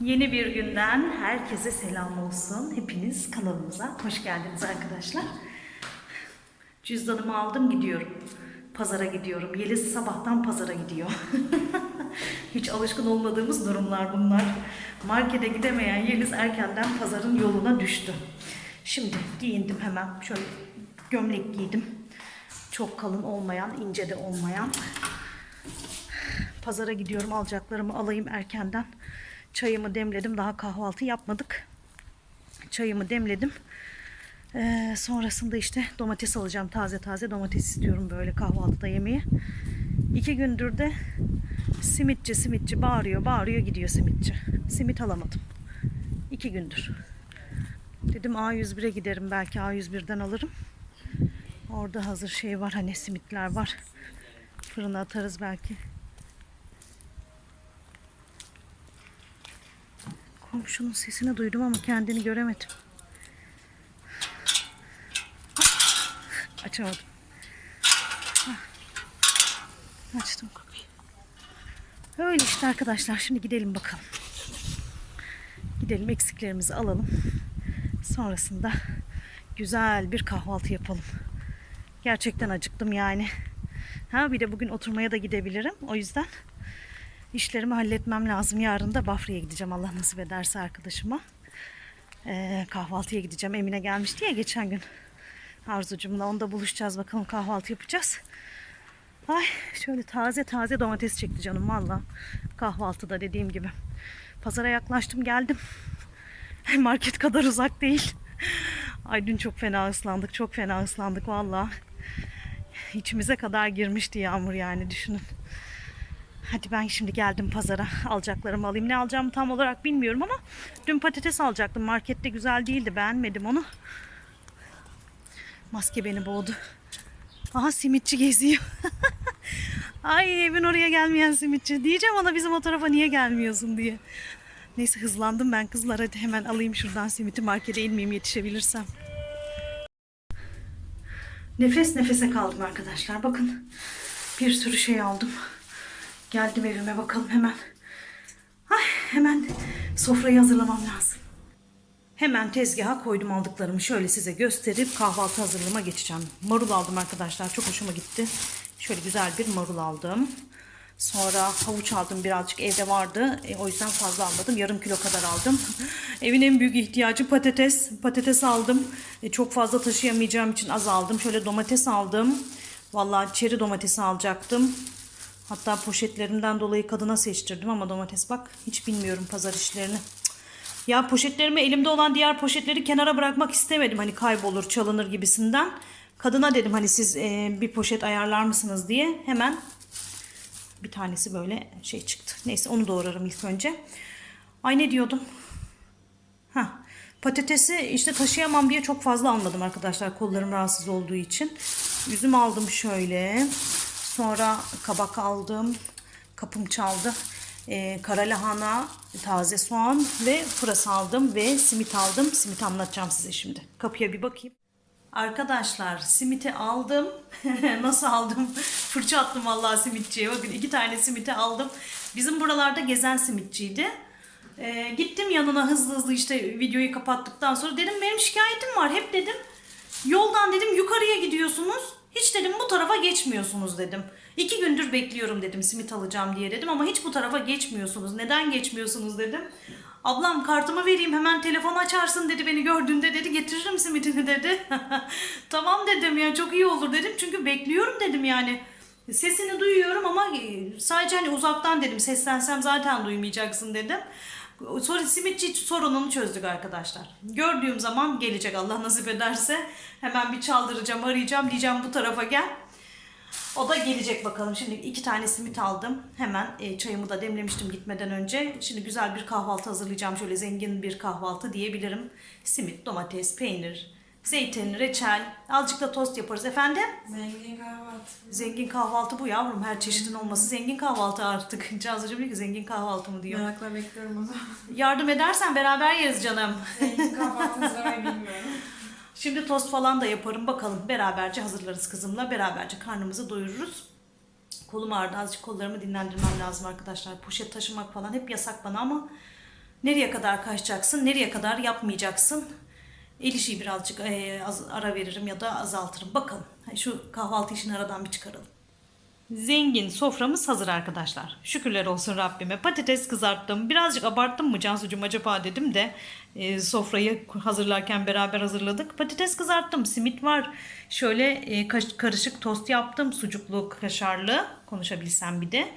Yeni bir günden herkese selam olsun. Hepiniz kanalımıza hoş geldiniz arkadaşlar. Cüzdanımı aldım gidiyorum. Pazara gidiyorum. Yeliz sabahtan pazara gidiyor. Hiç alışkın olmadığımız durumlar bunlar. Markete gidemeyen Yeliz erkenden pazarın yoluna düştü. Şimdi giyindim hemen. Şöyle gömlek giydim. Çok kalın olmayan, ince de olmayan. Pazara gidiyorum alacaklarımı alayım erkenden. Çayımı demledim. Daha kahvaltı yapmadık. Çayımı demledim. Ee, sonrasında işte domates alacağım. Taze taze domates istiyorum böyle kahvaltıda yemeye. İki gündür de simitçi simitçi bağırıyor bağırıyor gidiyor simitçi. Simit alamadım. İki gündür. Dedim A101'e giderim belki A101'den alırım. Orada hazır şey var hani simitler var. Fırına atarız belki. Komşunun sesini duydum ama kendini göremedim. Açamadım. Açtım kapıyı. Öyle işte arkadaşlar. Şimdi gidelim bakalım. Gidelim eksiklerimizi alalım. Sonrasında güzel bir kahvaltı yapalım. Gerçekten acıktım yani. Ha bir de bugün oturmaya da gidebilirim. O yüzden işlerimi halletmem lazım. Yarın da Bafra'ya gideceğim Allah nasip ederse arkadaşıma. Ee, kahvaltıya gideceğim. Emine gelmişti ya geçen gün. Arzucumla onda buluşacağız bakalım kahvaltı yapacağız. Ay şöyle taze taze domates çekti canım valla. Kahvaltıda dediğim gibi. Pazara yaklaştım geldim. Market kadar uzak değil. Ay dün çok fena ıslandık. Çok fena ıslandık valla. İçimize kadar girmişti yağmur yani düşünün. Hadi ben şimdi geldim pazara. Alacaklarımı alayım. Ne alacağımı tam olarak bilmiyorum ama dün patates alacaktım. Markette güzel değildi. Beğenmedim onu. Maske beni boğdu. Aha simitçi geziyor. Ay evin oraya gelmeyen simitçi. Diyeceğim ona bizim o tarafa niye gelmiyorsun diye. Neyse hızlandım ben kızlar. Hadi hemen alayım şuradan simiti markete inmeyeyim yetişebilirsem. Nefes nefese kaldım arkadaşlar. Bakın bir sürü şey aldım. Geldim evime bakalım hemen. Ay hemen sofrayı hazırlamam lazım. Hemen tezgaha koydum aldıklarımı. Şöyle size gösterip kahvaltı hazırlığıma geçeceğim. Marul aldım arkadaşlar. Çok hoşuma gitti. Şöyle güzel bir marul aldım. Sonra havuç aldım birazcık evde vardı. E, o yüzden fazla almadım. Yarım kilo kadar aldım. Evin en büyük ihtiyacı patates. Patates aldım. E, çok fazla taşıyamayacağım için az aldım. Şöyle domates aldım. Vallahi çeri domatesi alacaktım. Hatta poşetlerimden dolayı kadına seçtirdim ama domates bak hiç bilmiyorum pazar işlerini. Ya poşetlerimi elimde olan diğer poşetleri kenara bırakmak istemedim. Hani kaybolur, çalınır gibisinden. Kadına dedim hani siz e, bir poşet ayarlar mısınız diye. Hemen bir tanesi böyle şey çıktı. Neyse onu doğrarım ilk önce. Ay ne diyordum? Ha, patatesi işte taşıyamam diye çok fazla almadım arkadaşlar. Kollarım rahatsız olduğu için. Üzüm aldım şöyle. Sonra kabak aldım. Kapım çaldı. Ee, kara lahana, taze soğan ve pırasa aldım ve simit aldım. Simit anlatacağım size şimdi. Kapıya bir bakayım. Arkadaşlar simiti aldım. Nasıl aldım? Fırça attım vallahi simitçiye. Bakın iki tane simiti aldım. Bizim buralarda gezen simitçiydi. Ee, gittim yanına hızlı hızlı işte videoyu kapattıktan sonra dedim benim şikayetim var. Hep dedim yoldan dedim yukarıya gidiyorsunuz. Hiç dedim bu tarafa geçmiyorsunuz dedim. İki gündür bekliyorum dedim simit alacağım diye dedim ama hiç bu tarafa geçmiyorsunuz. Neden geçmiyorsunuz dedim. Ablam kartımı vereyim hemen telefon açarsın dedi beni gördüğünde dedi getiririm simitini dedi. tamam dedim ya çok iyi olur dedim çünkü bekliyorum dedim yani. Sesini duyuyorum ama sadece hani uzaktan dedim seslensem zaten duymayacaksın dedim. Sonra simitçi sorununu çözdük arkadaşlar. Gördüğüm zaman gelecek Allah nasip ederse. Hemen bir çaldıracağım arayacağım diyeceğim bu tarafa gel. O da gelecek bakalım. Şimdi iki tane simit aldım. Hemen e, çayımı da demlemiştim gitmeden önce. Şimdi güzel bir kahvaltı hazırlayacağım. Şöyle zengin bir kahvaltı diyebilirim. Simit, domates, peynir, zeytin, reçel. Azıcık da tost yaparız efendim. Zengin kahvaltı. Zengin kahvaltı bu yavrum. Her çeşidin olması zengin kahvaltı artık. Cansucuğum diyor ki zengin kahvaltı mı diyor. Merakla bekliyorum o zaman. Yardım edersen beraber yeriz canım. Zengin kahvaltınızı var bilmiyorum. Şimdi tost falan da yaparım. Bakalım beraberce hazırlarız kızımla. Beraberce karnımızı doyururuz. Kolum ağrıdı. Azıcık kollarımı dinlendirmem lazım arkadaşlar. Poşet taşımak falan hep yasak bana ama Nereye kadar kaçacaksın, nereye kadar yapmayacaksın? El işi birazcık e, az, ara veririm ya da azaltırım. Bakalım. Şu kahvaltı işini aradan bir çıkaralım. Zengin soframız hazır arkadaşlar. Şükürler olsun Rabbime. Patates kızarttım. Birazcık abarttım mı Cansucuğum acaba dedim de e, sofrayı hazırlarken beraber hazırladık. Patates kızarttım. Simit var. Şöyle e, karışık tost yaptım. Sucuklu, kaşarlı. Konuşabilsem bir de.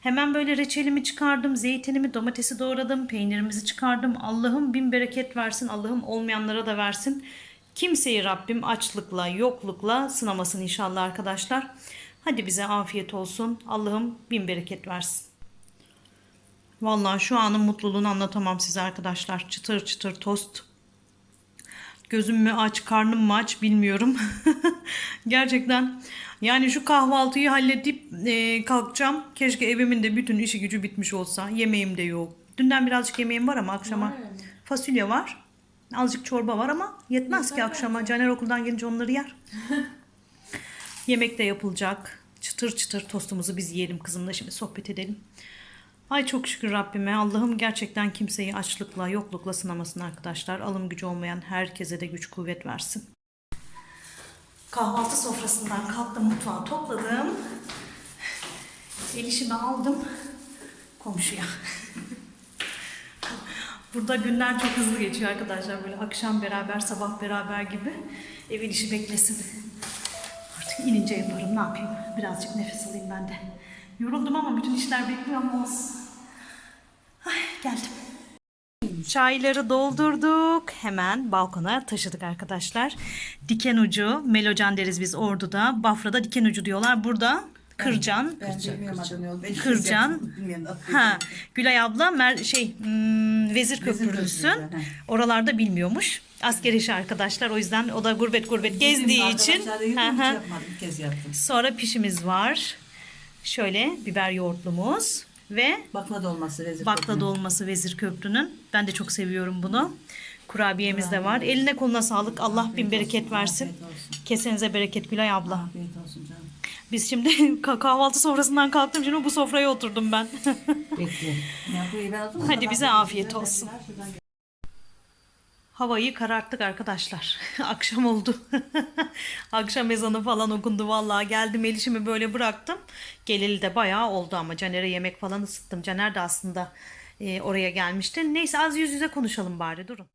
Hemen böyle reçelimi çıkardım. Zeytinimi, domatesi doğradım. Peynirimizi çıkardım. Allah'ım bin bereket versin. Allah'ım olmayanlara da versin. Kimseyi Rabbim açlıkla, yoklukla sınamasın inşallah arkadaşlar. Hadi bize afiyet olsun. Allah'ım bin bereket versin. Vallahi şu anın mutluluğunu anlatamam size arkadaşlar. Çıtır çıtır tost. Gözüm mü aç, karnım mı aç bilmiyorum. Gerçekten yani şu kahvaltıyı halledip e, kalkacağım. Keşke evimin de bütün işi gücü bitmiş olsa. Yemeğim de yok. Dünden birazcık yemeğim var ama akşama Var fasulye var. Azıcık çorba var ama yetmez ki akşama. Caner okuldan gelince onları yer. Yemek de yapılacak. Çıtır çıtır tostumuzu biz yiyelim kızımla şimdi sohbet edelim. Ay çok şükür Rabbime. Allah'ım gerçekten kimseyi açlıkla, yoklukla sınamasın arkadaşlar. Alım gücü olmayan herkese de güç kuvvet versin. Kahvaltı sofrasından kalktım, mutfağı topladım. El işimi aldım komşuya. Burada günler çok hızlı geçiyor arkadaşlar. Böyle akşam beraber, sabah beraber gibi. Evin işi beklesin. Artık inince yaparım. Ne yapayım? Birazcık nefes alayım ben de. Yoruldum ama bütün işler bekliyor ama olsun. Ay geldim. Çayları doldurduk. Hemen balkona taşıdık arkadaşlar. Diken ucu, melocan deriz biz Ordu'da. Bafra'da diken ucu diyorlar. Burada kırcan. Ben bilmiyorum adını yol. Ben Kırcan. Bilmiyorum adını. Ha, Gülay abla mer şey hmm, Vezir Köprülüsün. Köprülüsü, ha. Oralarda bilmiyormuş. Asker işi arkadaşlar. O yüzden o da gurbet gurbet gezdiği için. Arkadaşlar da yürüdüm, Hı hiç hı. yapmadım. Bir kez yaptım. Sonra pişimiz var. Şöyle biber yoğurtlumuz ve Bakla dolması rezil. bakla dolması Vezir Köprü'nün. Ben de çok seviyorum bunu. Kurabiyemiz de var. Eline koluna sağlık. Allah bin bereket versin. Afiyet olsun. Kesenize bereket Gülay abla. Afiyet olsun canım. Biz şimdi kah- kahvaltı sofrasından kalktım. Şimdi bu sofraya oturdum ben. Aldım. Hadi bize afiyet olsun. Havayı kararttık arkadaşlar. Akşam oldu. Akşam ezanı falan okundu vallahi. Geldim el işimi böyle bıraktım. Geleli de bayağı oldu ama Caner'e yemek falan ısıttım. Caner de aslında e, oraya gelmişti. Neyse az yüz yüze konuşalım bari durun.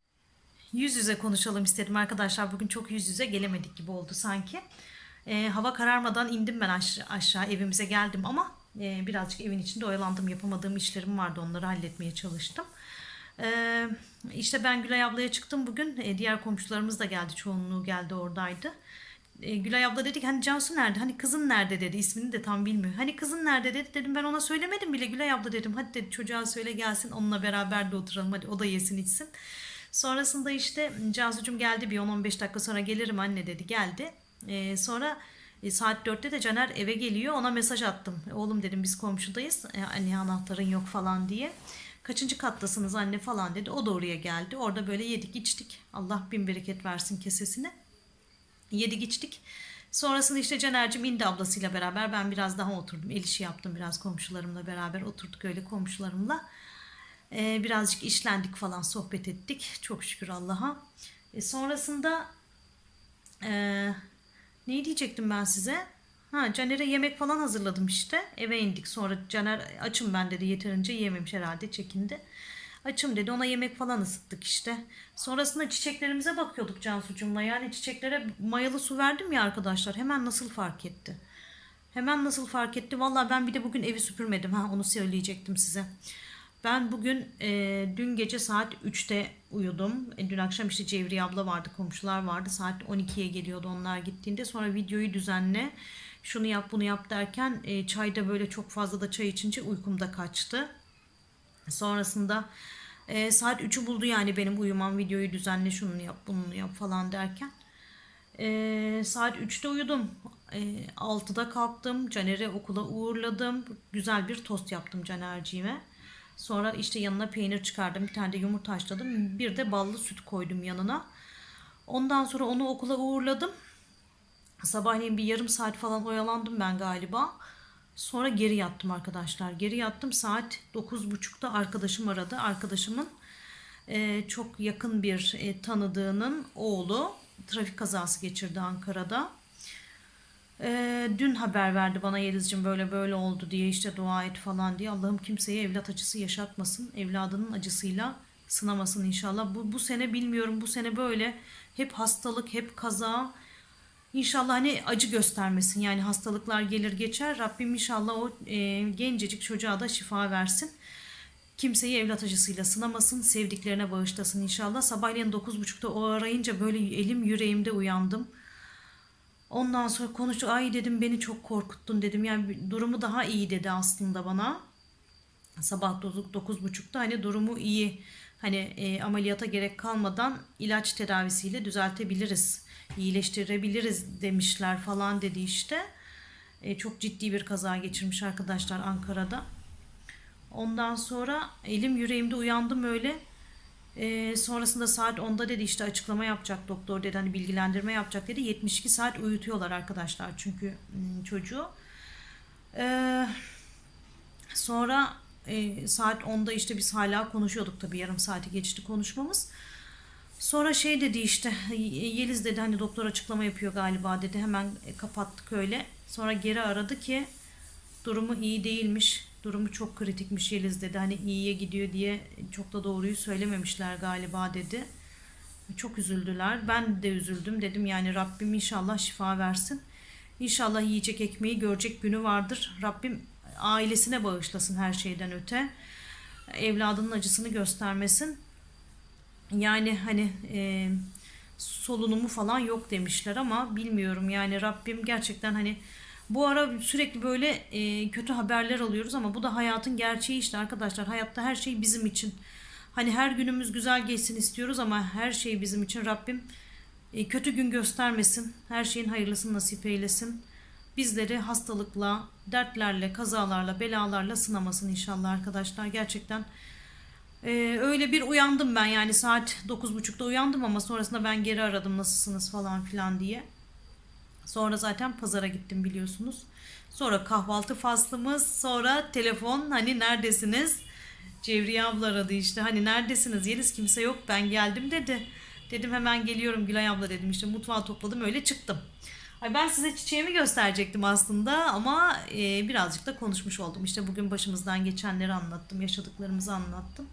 Yüz yüze konuşalım istedim arkadaşlar. Bugün çok yüz yüze gelemedik gibi oldu sanki. E, hava kararmadan indim ben aşağı, aşağı evimize geldim ama e, birazcık evin içinde oyalandım. Yapamadığım işlerim vardı onları halletmeye çalıştım. Ee, işte ben Gülay ablaya çıktım bugün. Ee, diğer komşularımız da geldi. Çoğunluğu geldi oradaydı. Ee, Gülay abla dedi ki hani Cansu nerede? Hani kızın nerede dedi. İsmini de tam bilmiyor. Hani kızın nerede dedi. Dedim ben ona söylemedim bile. Gülay abla dedim. Hadi dedi çocuğa söyle gelsin. Onunla beraber de oturalım. Hadi o da yesin içsin. Sonrasında işte Cansu'cum geldi bir 10-15 dakika sonra gelirim anne dedi. Geldi. Ee, sonra e, saat 4'te de Caner eve geliyor. Ona mesaj attım. Oğlum dedim biz komşudayız. E, anne anahtarın yok falan diye. Kaçıncı kattasınız anne falan dedi. O da oraya geldi. Orada böyle yedik içtik. Allah bin bereket versin kesesine. Yedik içtik. Sonrasında işte Caner'cim indi ablasıyla beraber. Ben biraz daha oturdum. El işi yaptım biraz komşularımla beraber. Oturduk öyle komşularımla. Ee, birazcık işlendik falan sohbet ettik. Çok şükür Allah'a. E, sonrasında ee, ne diyecektim ben size? Ha Caner'e yemek falan hazırladım işte. Eve indik sonra Caner açım ben dedi yeterince yememiş herhalde çekindi. Açım dedi ona yemek falan ısıttık işte. Sonrasında çiçeklerimize bakıyorduk Cansu'cumla. Yani çiçeklere mayalı su verdim ya arkadaşlar. Hemen nasıl fark etti? Hemen nasıl fark etti? Vallahi ben bir de bugün evi süpürmedim. Ha onu söyleyecektim size. Ben bugün e, dün gece saat 3'te uyudum. E, dün akşam işte Cevriye abla vardı, komşular vardı. Saat 12'ye geliyordu onlar gittiğinde. Sonra videoyu düzenle, şunu yap bunu yap derken e, çayda böyle çok fazla da çay içince uykum da kaçtı. Sonrasında e, saat 3'ü buldu yani benim uyumam videoyu düzenle şunu yap bunu yap falan derken. E, saat 3'te uyudum. E, 6'da kalktım. Caner'i okula uğurladım. Güzel bir tost yaptım Caner'ciğime. Sonra işte yanına peynir çıkardım. Bir tane de yumurta haşladım. Bir de ballı süt koydum yanına. Ondan sonra onu okula uğurladım. Sabahleyin bir yarım saat falan oyalandım ben galiba. Sonra geri yattım arkadaşlar. Geri yattım saat 9.30'da arkadaşım aradı. Arkadaşımın e, çok yakın bir e, tanıdığının oğlu trafik kazası geçirdi Ankara'da. E, dün haber verdi bana Yeliz'cim böyle böyle oldu diye işte dua et falan diye. Allah'ım kimseye evlat acısı yaşatmasın. Evladının acısıyla sınamasın inşallah. Bu, bu sene bilmiyorum bu sene böyle hep hastalık hep kaza. İnşallah hani acı göstermesin yani hastalıklar gelir geçer. Rabbim inşallah o e, gencecik çocuğa da şifa versin. Kimseyi evlat acısıyla sınamasın, sevdiklerine bağışlasın inşallah. Sabahleyin 9.30'da o arayınca böyle elim yüreğimde uyandım. Ondan sonra konuştuk. Ay dedim beni çok korkuttun dedim. Yani durumu daha iyi dedi aslında bana. Sabah 9.30'da hani durumu iyi. Hani e, ameliyata gerek kalmadan ilaç tedavisiyle düzeltebiliriz. iyileştirebiliriz demişler falan dedi işte. E, çok ciddi bir kaza geçirmiş arkadaşlar Ankara'da. Ondan sonra elim yüreğimde uyandım öyle. Ee, sonrasında saat 10'da dedi işte açıklama yapacak doktor dedi hani bilgilendirme yapacak dedi. 72 saat uyutuyorlar arkadaşlar çünkü çocuğu. Ee, sonra e, saat 10'da işte biz hala konuşuyorduk tabii yarım saati geçti konuşmamız. Sonra şey dedi işte Yeliz dedi hani doktor açıklama yapıyor galiba dedi hemen e, kapattık öyle. Sonra geri aradı ki durumu iyi değilmiş. Durumu çok kritikmiş Yeliz dedi. Hani iyiye gidiyor diye çok da doğruyu söylememişler galiba dedi. Çok üzüldüler. Ben de üzüldüm. Dedim yani Rabbim inşallah şifa versin. İnşallah yiyecek ekmeği görecek günü vardır. Rabbim ailesine bağışlasın her şeyden öte. Evladının acısını göstermesin. Yani hani e, solunumu falan yok demişler ama bilmiyorum yani Rabbim gerçekten hani bu ara sürekli böyle e, kötü haberler alıyoruz ama bu da hayatın gerçeği işte arkadaşlar. Hayatta her şey bizim için. Hani her günümüz güzel geçsin istiyoruz ama her şey bizim için Rabbim e, kötü gün göstermesin. Her şeyin hayırlısını nasip eylesin. Bizleri hastalıkla, dertlerle, kazalarla, belalarla sınamasın inşallah arkadaşlar. Gerçekten e, öyle bir uyandım ben yani saat 9.30'da uyandım ama sonrasında ben geri aradım nasılsınız falan filan diye. Sonra zaten pazara gittim biliyorsunuz. Sonra kahvaltı faslımız, sonra telefon hani neredesiniz? Cevriye abla aradı işte hani neredesiniz? Yeliz kimse yok ben geldim dedi. Dedim hemen geliyorum Gülay abla dedim işte mutfağı topladım öyle çıktım. Ay ben size çiçeğimi gösterecektim aslında ama e, birazcık da konuşmuş oldum. İşte bugün başımızdan geçenleri anlattım, yaşadıklarımızı anlattım.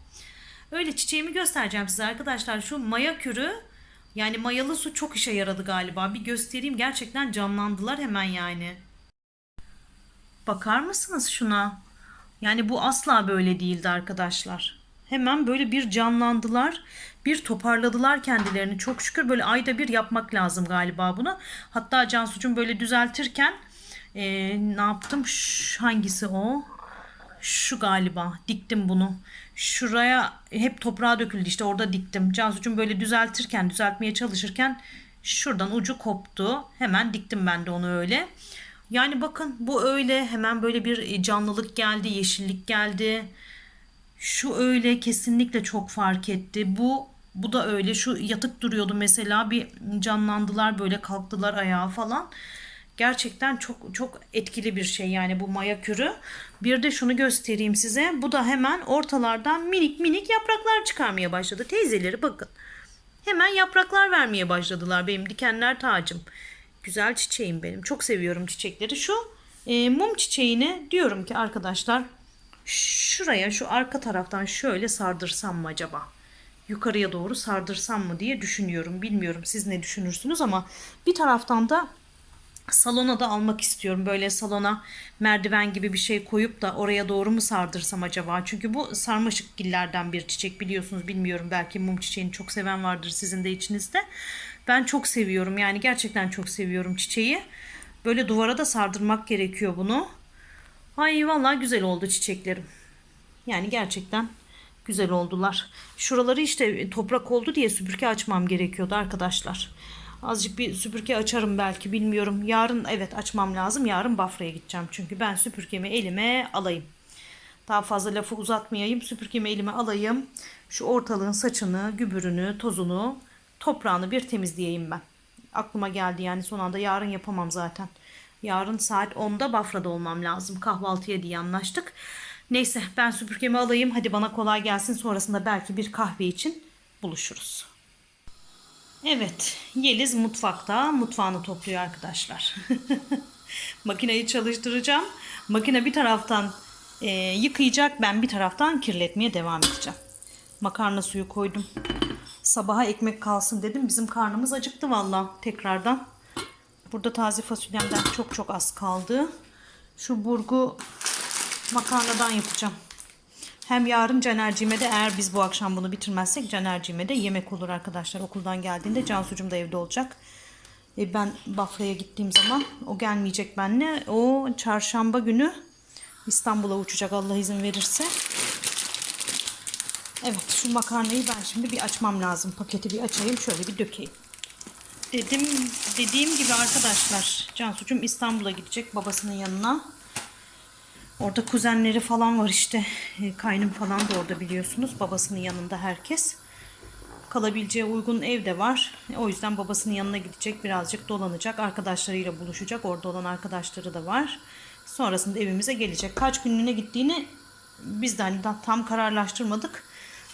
Öyle çiçeğimi göstereceğim size arkadaşlar. Şu maya kürü yani mayalı su çok işe yaradı galiba. Bir göstereyim gerçekten canlandılar hemen yani. Bakar mısınız şuna? Yani bu asla böyle değildi arkadaşlar. Hemen böyle bir canlandılar. Bir toparladılar kendilerini. Çok şükür böyle ayda bir yapmak lazım galiba bunu. Hatta Cansu'cum böyle düzeltirken e, ne yaptım? Şu, hangisi o? Şu galiba. Diktim bunu. Şuraya hep toprağa döküldü işte orada diktim. Cansu'cum böyle düzeltirken, düzeltmeye çalışırken şuradan ucu koptu. Hemen diktim ben de onu öyle. Yani bakın bu öyle hemen böyle bir canlılık geldi, yeşillik geldi. Şu öyle kesinlikle çok fark etti. Bu bu da öyle. Şu yatık duruyordu mesela bir canlandılar böyle kalktılar ayağa falan. Gerçekten çok çok etkili bir şey yani bu maya kürü. Bir de şunu göstereyim size. Bu da hemen ortalardan minik minik yapraklar çıkarmaya başladı. Teyzeleri bakın. Hemen yapraklar vermeye başladılar benim dikenler tacım. Güzel çiçeğim benim. Çok seviyorum çiçekleri. Şu e, mum çiçeğini diyorum ki arkadaşlar şuraya şu arka taraftan şöyle sardırsam mı acaba? Yukarıya doğru sardırsam mı diye düşünüyorum. Bilmiyorum siz ne düşünürsünüz ama bir taraftan da salona da almak istiyorum. Böyle salona merdiven gibi bir şey koyup da oraya doğru mu sardırsam acaba? Çünkü bu sarmaşık gillerden bir çiçek biliyorsunuz bilmiyorum. Belki mum çiçeğini çok seven vardır sizin de içinizde. Ben çok seviyorum yani gerçekten çok seviyorum çiçeği. Böyle duvara da sardırmak gerekiyor bunu. Ay vallahi güzel oldu çiçeklerim. Yani gerçekten güzel oldular. Şuraları işte toprak oldu diye süpürge açmam gerekiyordu arkadaşlar. Azıcık bir süpürge açarım belki bilmiyorum. Yarın evet açmam lazım. Yarın Bafra'ya gideceğim. Çünkü ben süpürgemi elime alayım. Daha fazla lafı uzatmayayım. Süpürgemi elime alayım. Şu ortalığın saçını, gübürünü, tozunu, toprağını bir temizleyeyim ben. Aklıma geldi yani son anda yarın yapamam zaten. Yarın saat 10'da Bafra'da olmam lazım. Kahvaltıya diye anlaştık. Neyse ben süpürgemi alayım. Hadi bana kolay gelsin. Sonrasında belki bir kahve için buluşuruz. Evet, Yeliz mutfakta mutfağını topluyor arkadaşlar. Makineyi çalıştıracağım. Makine bir taraftan e, yıkayacak, ben bir taraftan kirletmeye devam edeceğim. Makarna suyu koydum. Sabaha ekmek kalsın dedim. Bizim karnımız acıktı valla tekrardan. Burada taze fasulyemden çok çok az kaldı. Şu burgu makarnadan yapacağım. Hem yarın Caner'cime de eğer biz bu akşam bunu bitirmezsek Caner'cime de yemek olur arkadaşlar. Okuldan geldiğinde Cansu'cum da evde olacak. E ben Bafra'ya gittiğim zaman o gelmeyecek benimle. O çarşamba günü İstanbul'a uçacak Allah izin verirse. Evet şu makarnayı ben şimdi bir açmam lazım. Paketi bir açayım şöyle bir dökeyim. Dedim, dediğim gibi arkadaşlar Cansu'cum İstanbul'a gidecek babasının yanına. Orada kuzenleri falan var işte. E, Kaynım falan da orada biliyorsunuz. Babasının yanında herkes. Kalabileceği uygun ev de var. E, O yüzden babasının yanına gidecek. Birazcık dolanacak. Arkadaşlarıyla buluşacak. Orada olan arkadaşları da var. Sonrasında evimize gelecek. Kaç günlüğüne gittiğini biz de hani tam kararlaştırmadık.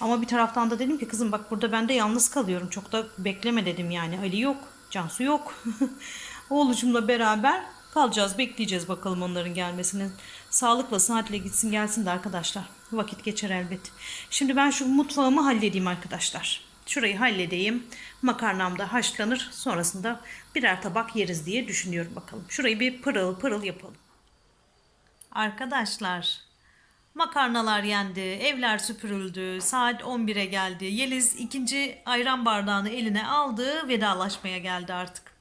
Ama bir taraftan da dedim ki kızım bak burada ben de yalnız kalıyorum. Çok da bekleme dedim yani. Ali yok. Cansu yok. Oğlucumla beraber kalacağız. Bekleyeceğiz bakalım onların gelmesini. Sağlıkla sıhhatle gitsin gelsin de arkadaşlar. Vakit geçer elbet. Şimdi ben şu mutfağımı halledeyim arkadaşlar. Şurayı halledeyim. Makarnam da haşlanır. Sonrasında birer tabak yeriz diye düşünüyorum bakalım. Şurayı bir pırıl pırıl yapalım. Arkadaşlar makarnalar yendi, evler süpürüldü, saat 11'e geldi. Yeliz ikinci ayran bardağını eline aldı, vedalaşmaya geldi artık.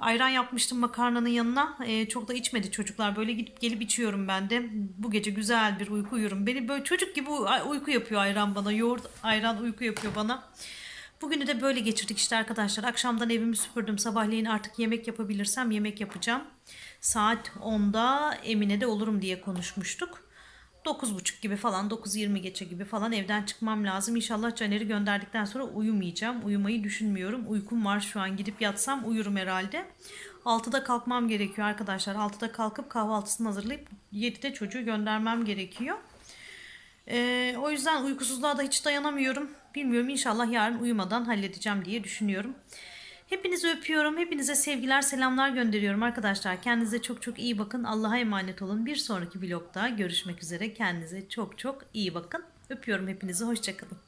Ayran yapmıştım makarnanın yanına. Ee, çok da içmedi çocuklar. Böyle gidip gelip içiyorum ben de. Bu gece güzel bir uyku uyurum. Beni böyle çocuk gibi uy- uyku yapıyor ayran bana. Yoğurt ayran uyku yapıyor bana. Bugünü de böyle geçirdik işte arkadaşlar. Akşamdan evimi süpürdüm. Sabahleyin artık yemek yapabilirsem yemek yapacağım. Saat 10'da Emine'de olurum diye konuşmuştuk. 9.30 gibi falan 9.20 geçe gibi falan evden çıkmam lazım. İnşallah Caner'i gönderdikten sonra uyumayacağım. Uyumayı düşünmüyorum. Uykum var şu an. Gidip yatsam uyurum herhalde. 6'da kalkmam gerekiyor arkadaşlar. 6'da kalkıp kahvaltısını hazırlayıp 7'de çocuğu göndermem gerekiyor. Ee, o yüzden uykusuzluğa da hiç dayanamıyorum. Bilmiyorum inşallah yarın uyumadan halledeceğim diye düşünüyorum. Hepinizi öpüyorum. Hepinize sevgiler, selamlar gönderiyorum arkadaşlar. Kendinize çok çok iyi bakın. Allah'a emanet olun. Bir sonraki vlogda görüşmek üzere. Kendinize çok çok iyi bakın. Öpüyorum hepinizi. Hoşçakalın.